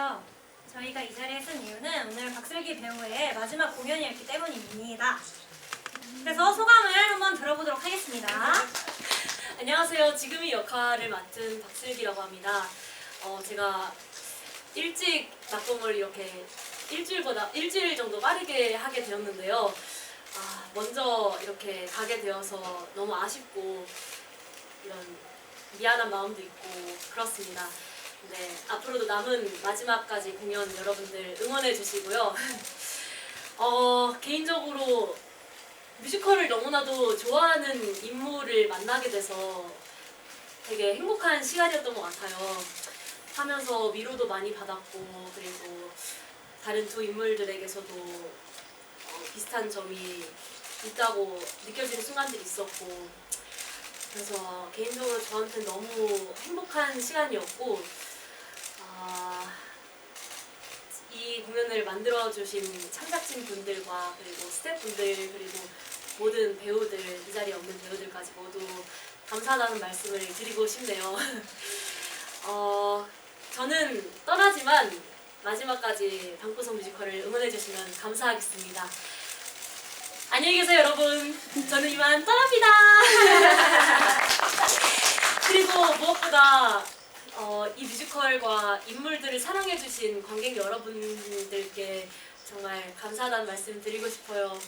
안녕하세요. 저희가 이 자리에 쓴 이유는 오늘 박슬기 배우의 마지막 공연이었기 때문입니다. 그래서 소감을 한번 들어보도록 하겠습니다. 안녕하세요. 지금 이 역할을 맡은 박슬기라고 합니다. 어, 제가 일찍 낙동을 이렇게 일주일보다 일주일 정도 빠르게 하게 되었는데요. 아, 먼저 이렇게 가게 되어서 너무 아쉽고 이런 미안한 마음도 있고 그렇습니다. 네, 앞으로도 남은 마지막까지 공연 여러분들 응원해 주시고요. 어, 개인적으로 뮤지컬을 너무나도 좋아하는 인물을 만나게 돼서 되게 행복한 시간이었던 것 같아요. 하면서 위로도 많이 받았고 그리고 다른 두 인물들에게서도 어, 비슷한 점이 있다고 느껴지는 순간들이 있었고 그래서 개인적으로 저한테 너무 행복한 시간이었고 아, 이 공연을 만들어주신 창작진 분들과 그리고 스태프분들 그리고 모든 배우들 이 자리에 없는 배우들까지 모두 감사하다는 말씀을 드리고 싶네요. 어, 저는 떠나지만 마지막까지 방구석 뮤지컬을 응원해주시면 감사하겠습니다. 안녕히 계세요 여러분. 저는 이만 떠납니다. 그리고 무엇보다 어, 이 뮤지컬과 인물들을 사랑해주신 관객 여러분들께 정말 감사하다는 말씀 드리고 싶어요.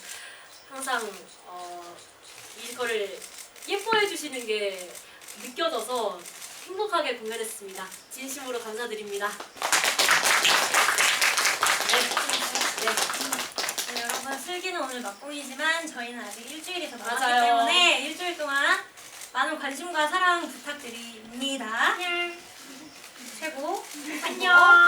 항상 어, 뮤지컬을 예뻐해 주시는 게 느껴져서 행복하게 공연했습니다. 진심으로 감사드립니다. 네. 네. 네, 여러분 슬기는 오늘 막공이지만 저희는 아직 일주일이 더 남았기 맞아요. 때문에 일주일 동안 많은 관심과 사랑 부탁드립니다. 최 고. 안녕.